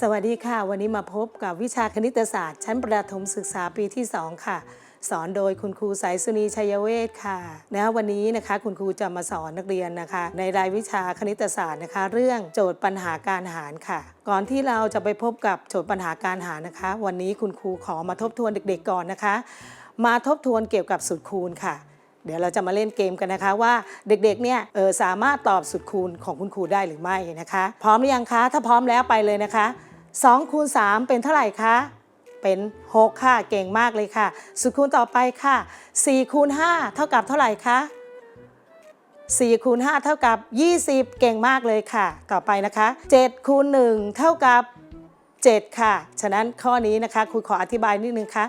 สวัสดีค่ะ วันนี้มาพบกับวิชาคณิตศาสตร์ ชั้นประถมศึกษาปีที่ 2 ค่ะ สอนโดยคุณครูสายสุนีชัยเวศค่ะนะวันนี้นะคะคุณครูจะมาสอนนักเรียนนะคะ ในรายวิชาคณิตศาสตร์นะคะ เรื่องโจทย์ปัญหาการหารค่ะ ก่อนที่เราจะไปพบกับโจทย์ปัญหาการหารนะคะ วันนี้คุณครูขอมาทบทวนเด็ก ๆ ก่อนนะคะ มาทบทวนเกี่ยวกับสูตรคูณค่ะ เดี๋ยวเราจะมาเล่นเกมกันนะคะว่าเด็กๆ เนี่ยสามารถตอบสุดคูณของคุณครูได้หรือไม่นะคะ พร้อมหรือยังคะ ถ้าพร้อมแล้วไปเลยนะคะ2คูณ3เป็นเท่าไหร่คะ เป็น 6 ค่ะ เก่งมากเลยค่ะ สุดคูณต่อไปค่ะ4คูณ5เท่ากับเท่าไหร่คะ4คูณ5เท่ากับ 20 เก่งมากเลยค่ะ ต่อไปนะคะ7คูณ1เท่ากับ 7 ค่ะ ฉะนั้นข้อนี้นะคะครูขออธิบายนิดนึงค่ะ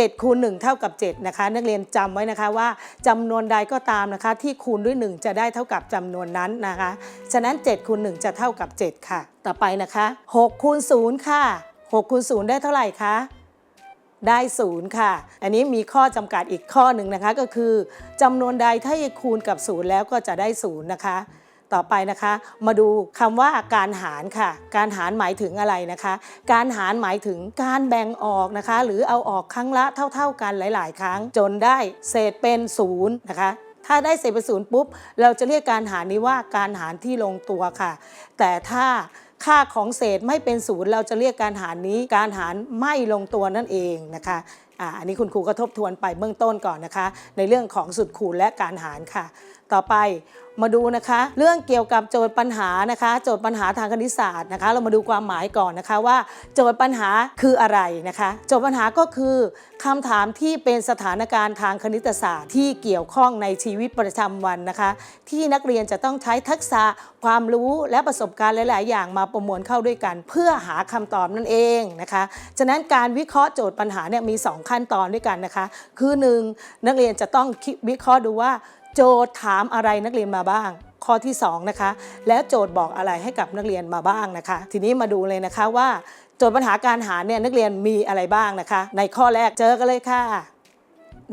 7คูณ1เท่ากับ7นะคะนักเรียนจำไว้นะคะว่าจำนวนใดก็ตามนะคะ ที่คูณด้วย 1 จะได้เท่ากับจำนวนนั้นนะคะ ฉะนั้น7คูณ1จะเท่ากับ 7 ค่ะ ต่อไปนะคะ6คูณ0ค่ะ6คูณ0ได้เท่าไหร่คะได้0ค่ะ อันนี้มีข้อจำกัดอีกข้อหนึ่งนะคะก็คือจำนวนใดถ้าคูณกับ0แล้วก็จะได้0นะคะ ต่อไปนะคะ มาดูคำว่าการหารค่ะ การหารหมายถึงอะไรนะคะ การหารหมายถึงการแบ่งออกนะคะ หรือเอาออกครั้งละเท่า ๆกันหลาย ๆ ครั้ง จนได้เศษเป็นศูนย์นะคะถ้าได้เศษเป็นศูนย์ปุ๊บ เราจะเรียกการหารนี้ว่าการหารที่ลงตัวค่ะ แต่ถ้าค่าของเศษไม่เป็นศูนย์เราจะเรียกการหารนี้การหารไม่ลงตัวนั่นเองนะคะอันนี้คุณครูก็ทบทวนไปเบื้องต้นก่อนนะคะ ในเรื่องของสุดคูณและการหารค่ะ ต่อไป มาดูนะคะ เรื่องเกี่ยวกับโจทย์ปัญหานะคะ โจทย์ปัญหาทางคณิตศาสตร์นะคะ เรามาดูความหมายก่อนนะคะว่า โจทย์ปัญหาคืออะไรนะคะ โจทย์ปัญหาก็คือคำถามที่เป็นสถานการณ์ทางคณิตศาสตร์ที่เกี่ยวข้องในชีวิตประจำวันนะคะ ที่นักเรียนจะต้องใช้ทักษะความรู้และประสบการณ์หลาย ๆ อย่างมาประมวลเข้าด้วยกัน เพื่อหาคำตอบนั่นเองนะคะฉะนั้นการวิเคราะห์โจทย์ปัญหาเนี่ยมี 2 ขั้นตอนด้วยกันนะคะ คือ 1 นักเรียนจะต้องคิดวิเคราะห์ดูว่า โจทย์ถามอะไรนักเรียนมาบ้าง ข้อที่2นะคะแล้วโจทย์บอกอะไรให้กับนักเรียนมาบ้างนะคะ ทีนี้มาดูเลยนะคะว่า โจทย์ปัญหาการหารเนี่ยนักเรียนมีอะไรบ้างนะคะ ในข้อแรกเจอกันเลยค่ะ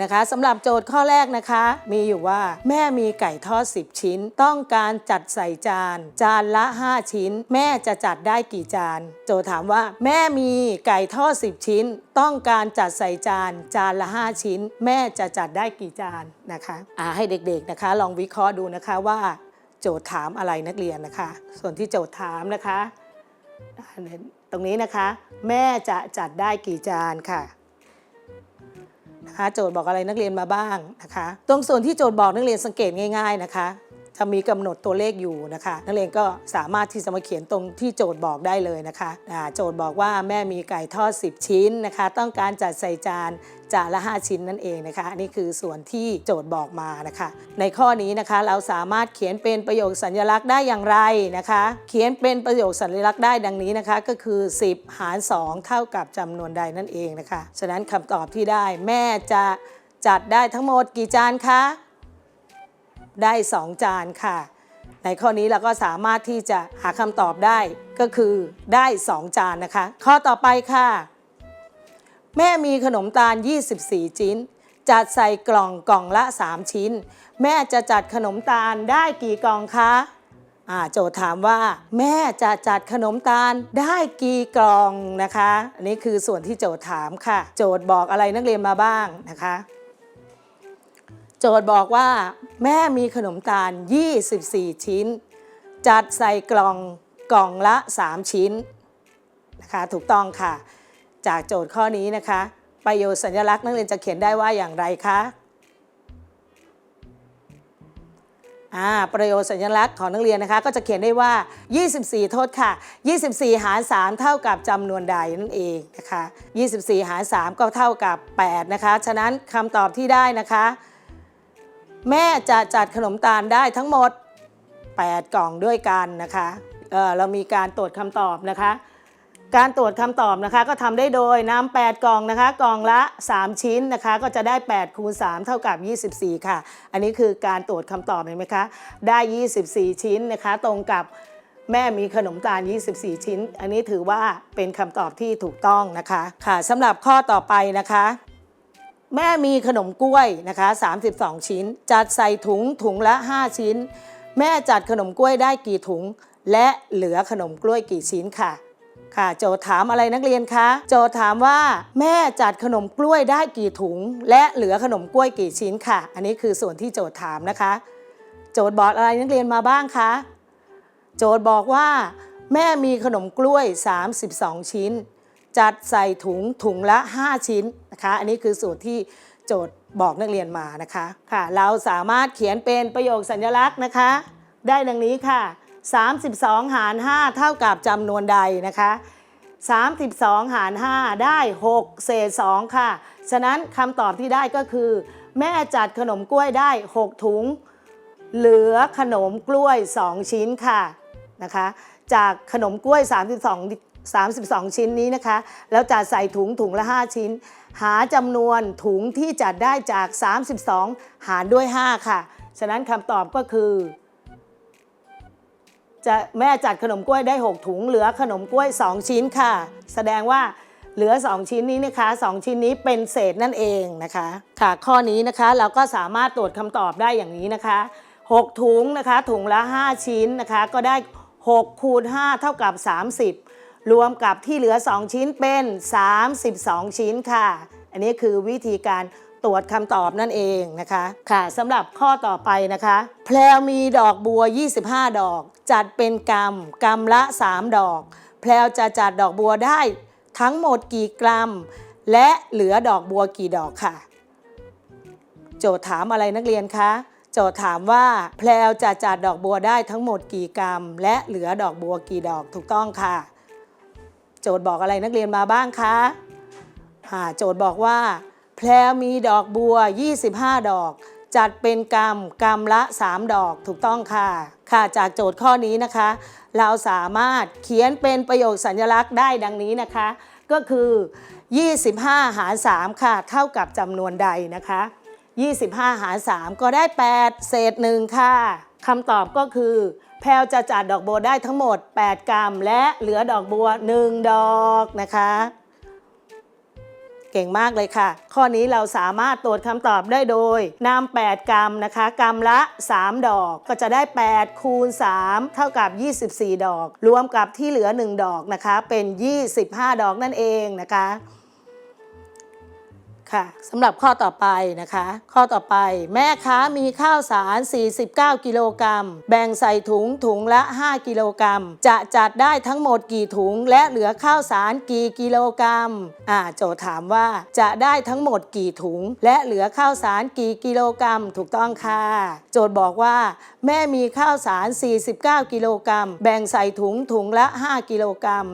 นะคะสำหรับโจทย์ข้อแรกนะคะ มีอยู่ว่าแม่มีไก่ทอด 10 ชิ้น ต้องการจัดใส่จาน จานละ 5 ชิ้น แม่จะจัดได้กี่จาน โจทย์ถามว่า แม่มีไก่ทอด 10 ชิ้น ต้องการจัดใส่จาน จานละ 5 ชิ้น แม่จะจัดได้กี่จานนะคะอ่าให้เด็กๆนะคะ ลองวิเคราะห์ดูนะคะว่า โจทย์ถามอะไรนักเรียนนะคะ ส่วนที่โจทย์ถามนะคะ ตรงนี้นะคะ แม่จะจัดได้กี่จานค่ะ นะคะโจทย์บอกอะไรนักเรียนมาบ้างนะคะ ตรงส่วนที่โจทย์บอกนักเรียนสังเกตง่าย ๆนะคะ จะมีกำหนดตัวเลขอยู่นะคะนักเรียนก็สามารถที่จะมาเขียนตรงที่โจทย์บอกได้เลยนะคะโจทย์บอกว่าแม่มีไก่ทอด 10 ชิ้นนะคะ ต้องการจัดใส่จานจานละ 5 ชิ้นนั่นเองนะคะนนี้คือส่วนที่โจทย์บอกมานะคะ ในข้อนี้นะคะเราสามารถเขียนเป็นประโยคสัญลักษณ์ได้อย่างไรนะคะ เขียนเป็นประโยคสัญลักษณ์ได้ดังนี้นะคะ ก็คือ 10 หาร 2 เท่ากับจำนวนใดนั่นเองนะคะ ฉะนั้นคำตอบที่ได้แม่จะจัดได้ทั้งหมดกี่จานคะ ได้ 2 จานค่ะ ในข้อนี้เราก็สามารถที่จะหาคำตอบได้ก็คือได้ 2 จานนะคะ ข้อต่อไปค่ะ แม่มีขนมตาล 24 ชิ้น จัดใส่กล่องกล่องละ 3 ชิ้น แม่จะจัดขนมตาลได้กี่กล่องคะอ่าโจทย์ถามว่า แม่จะจัดขนมตาลได้กี่กล่องนะคะ อันนี้คือส่วนที่โจทย์ถามค่ะ โจทย์บอกอะไรนักเรียนมาบ้างนะคะ โจทย์บอกว่า แม่มีขนมตาล 24 ชิ้น จัดใส่กล่องกล่องละ 3 ชิ้นนะคะถูกต้องค่ะ จากโจทย์ข้อนี้นะคะ ประโยชน์สัญลักษณ์นักเรียนจะเขียนได้ว่าอย่างไรคะอ่าประโยชน์สัญลักษณ์ของนักเรียนนะคะ ก็จะเขียนได้ว่า 24 โทษค่ะ 24 หาร 3 เท่ากับจำนวนใดนั่นเองนะคะ 24 หาร 3 ก็เท่ากับ 8 นะคะ ฉะนั้นคำตอบที่ได้นะคะ แม่จะจัดขนมตาลได้ทั้งหมด 8 กล่องด้วยกันนะคะเเรามีการตรวจคำตอบนะคะ การตรวจคำตอบนะคะ ก็ทำได้โดยนำ8กล่องนะคะ กล่องละ 3 ชิ้นนะคะ ก็จะได้8คูณ3เท่ากับ 24 ค่ะ อันนี้คือการตรวจคำตอบเห็นไหมคะได้ 24 ชิ้นนะคะ ตรงกับแม่มีขนมตาล 24 ชิ้น อันนี้ถือว่าเป็นคำตอบที่ถูกต้องนะคะ ค่ะสำหรับข้อต่อไปนะคะ แม่มีขนมกล้วยนะคะ 32 ชิ้น จัดใส่ถุงถุงละ 5 ชิ้น แม่จัดขนมกล้วยได้กี่ถุง และเหลือขนมกล้วยกี่ชิ้นค่ะ ค่ะ โจทย์ถามอะไรนักเรียนคะ โจทย์ถามว่า แม่จัดขนมกล้วยได้กี่ถุง และเหลือขนมกล้วยกี่ชิ้นค่ะ อันนี้คือส่วนที่โจทย์ถามนะคะ โจทย์บอกอะไรนักเรียนมาบ้างคะโจทย์บอกว่า แม่มีขนมกล้วย 32 ชิ้น จัดใส่ถุงถุงละ 5 ชิ้นนะคะ อันนี้คือสูตรที่โจทย์บอกนักเรียนมานะคะค่ะ เราสามารถเขียนเป็นประโยคสัญลักษณ์นะคะ ได้ดังนี้ค่ะ 32 หาร 5 เท่ากับจำนวนใดนะคะ32 หาร 5 ได้ 6 เศษ 2 ค่ะ ฉะนั้นคำตอบที่ได้ก็คือ แม่จัดขนมกล้วยได้ 6 ถุง เหลือขนมกล้วย 2 ชิ้นค่ะนะคะ จากขนมกล้วย 32 32 ชิ้นนี้นะคะ แล้วจัดใส่ถุงถุงละ 5 ชิ้น หาจำนวนถุงที่จัดได้จาก 32 หารด้วย 5 ค่ะ ฉะนั้นคำตอบก็คือจะแม่จัดขนมกล้วยได้ 6 ถุง เหลือขนมกล้วย 2 ชิ้นค่ะ แสดงว่าเหลือ 2 ชิ้นนี้นะคะ 2 ชิ้นนี้เป็นเศษนั่นเองนะคะค่ะข้อนี้นะคะเราก็สามารถตรวจคำตอบได้อย่างนี้นะคะ 6 ถุงนะคะถุงละ 5 ชิ้นนะคะ ก็ได้6คูณ5เท่ากับ 30 รวมกับที่เหลือ 2 ชิ้นเป็น 32 ชิ้นค่ะ อันนี้คือวิธีการตรวจคำตอบนั่นเองนะคะค่ะสำหรับข้อต่อไปนะคะ แพลวมีดอกบัว 25 ดอก จัดเป็นกำกำละ 3 ดอก แพลวจะจัดดอกบัวได้ทั้งหมดกี่กรัม และเหลือดอกบัวกี่ดอกค่ะ โจทย์ถามอะไรนักเรียนคะโจทย์ถามว่าแพลวจะจัดดอกบัวได้ทั้งหมดกี่กรัม และเหลือดอกบัวกี่ดอกถูกต้องค่ะ โจทย์บอกอะไรนักเรียนมาบ้างคะอ่าโจทย์บอกว่า แพลมีดอกบัว 25 ดอก จัดเป็นกรัมกรัมละ 3 ดอกถูกต้องค่ะ ค่ะจากโจทย์ข้อนี้นะคะ เราสามารถเขียนเป็นประโยคสัญลักษณ์ได้ดังนี้นะคะ ก็คือ 25 หาร 3 ค่ะ เท่ากับจำนวนใดนะคะ 25 หาร 3 ก็ได้ 8 เศษหนึ่งค่ะคำตอบก็คือ แพลวจะจัดดอกบัวได้ทั้งหมด 8 กรัม และเหลือดอกบัว 1 ดอกนะคะ เก่งมากเลยค่ะ ข้อนี้เราสามารถตรวจคำตอบได้โดยนำ8 กรัมนะคะ กรัมละ 3 ดอกก็จะได้ 8 คูณ 3 เท่ากับ 24 ดอก รวมกับที่เหลือ 1 ดอกนะคะ เป็น 25 ดอกนั่นเองนะคะ ค่ะสำหรับข้อต่อไปนะคะ ข้อต่อไป แม่ค้ามีข้าวสาร 49 กิโลกรัม แบ่งใส่ถุงถุงละ 5 กิโลกรัม จะจัดได้ทั้งหมดกี่ถุง และเหลือข้าวสารกี่กิโลกรัมอ่าโจทย์ถามว่าจะได้ทั้งหมดกี่ถุง และเหลือข้าวสารกี่กิโลกรัม ถูกต้องค่ะ โจทย์บอกว่า แม่มีข้าวสาร 49 กิโลกรัม แบ่งใส่ถุงถุงละ 5 กิโลกรัม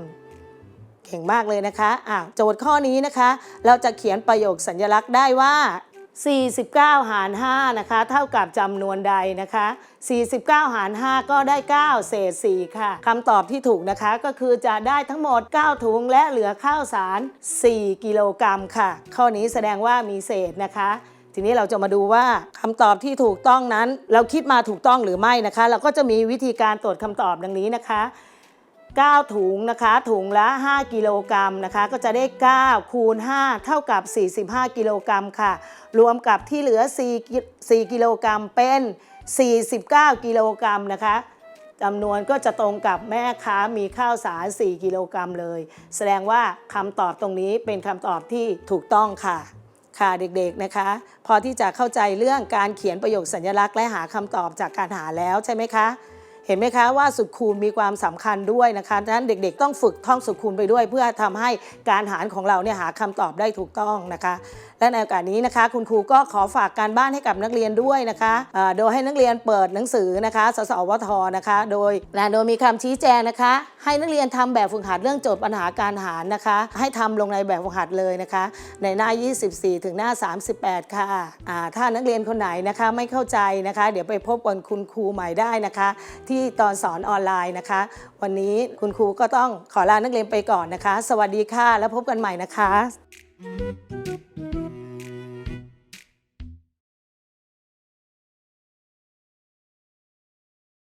เก่งมากเลยนะคะอะโจทย์ข้อนี้นะคะ เราจะเขียนประโยคสัญลักษณ์ได้ว่า 49 หาร 5 นะคะ เท่ากับจำนวนใดนะคะ 49 หาร 5 ก็ได้ 9 เศษ 4 ค่ะคำตอบที่ถูกนะคะก็คือจะได้ทั้งหมด 9 ถุงและเหลือข้าวสาร 4 กิโลกรัมค่ะ ข้อนี้แสดงว่ามีเศษนะคะทีนี้เราจะมาดูว่าคำตอบที่ถูกต้องนั้น เราคิดมาถูกต้องหรือไม่นะคะ เราก็จะมีวิธีการตรวจคำตอบดังนี้นะคะ 9 ถุงนะคะถุงละ 5 กิโลกรัมนะคะก็จะได้ 9 คูณ 5 เท่ากับ 45 กิโลกรัมค่ะ รวมกับที่เหลือ 44กิโลกรัมเป็น 49 กิโลกรัมนะคะจำนวนก็จะตรงกับแม่ค้ามีข้าวสาร 4 กิโลกรัมเลย แสดงว่าคำตอบตรงนี้เป็นคำตอบที่ถูกต้องค่ะค่ะเด็กๆนะคะ พอที่จะเข้าใจเรื่องการเขียนประโยคสัญลักษณ์และหาคำตอบจากการหาแล้วใช่ไหมคะ เห็นไหมคะว่าสุดคูณมีความสำคัญด้วยนะคะดังนั้นเด็กๆ ต้องฝึกท่องสุดคูณไปด้วย เพื่อทำให้การหารของเราเนี่ยหาคำตอบได้ถูกต้องนะคะ และในโอกาสนี้นะคะ คุณครูก็ขอฝากการบ้านให้กับนักเรียนด้วยนะคะโดยให้นักเรียนเปิดหนังสือนะคะ สสวทนะคะ โดยและโดยมีคำชี้แจงนะคะ ให้นักเรียนทำแบบฝึกหัดเรื่องโจทย์ปัญหาการหารนะคะ ให้ทำลงในแบบฝึกหัดเลยนะคะ ในหน้า 24 ถึงหน้า 38 ค่ะอ่าถ้านักเรียนคนไหนนะคะไม่เข้าใจนะคะ เดี๋ยวไปพบกับคุณครูใหม่ได้นะคะ ที่ตอนสอนออนไลน์นะคะ วันนี้คุณครูก็ต้องขอลานักเรียนไปก่อนนะคะ สวัสดีค่ะ แล้วพบกันใหม่นะคะ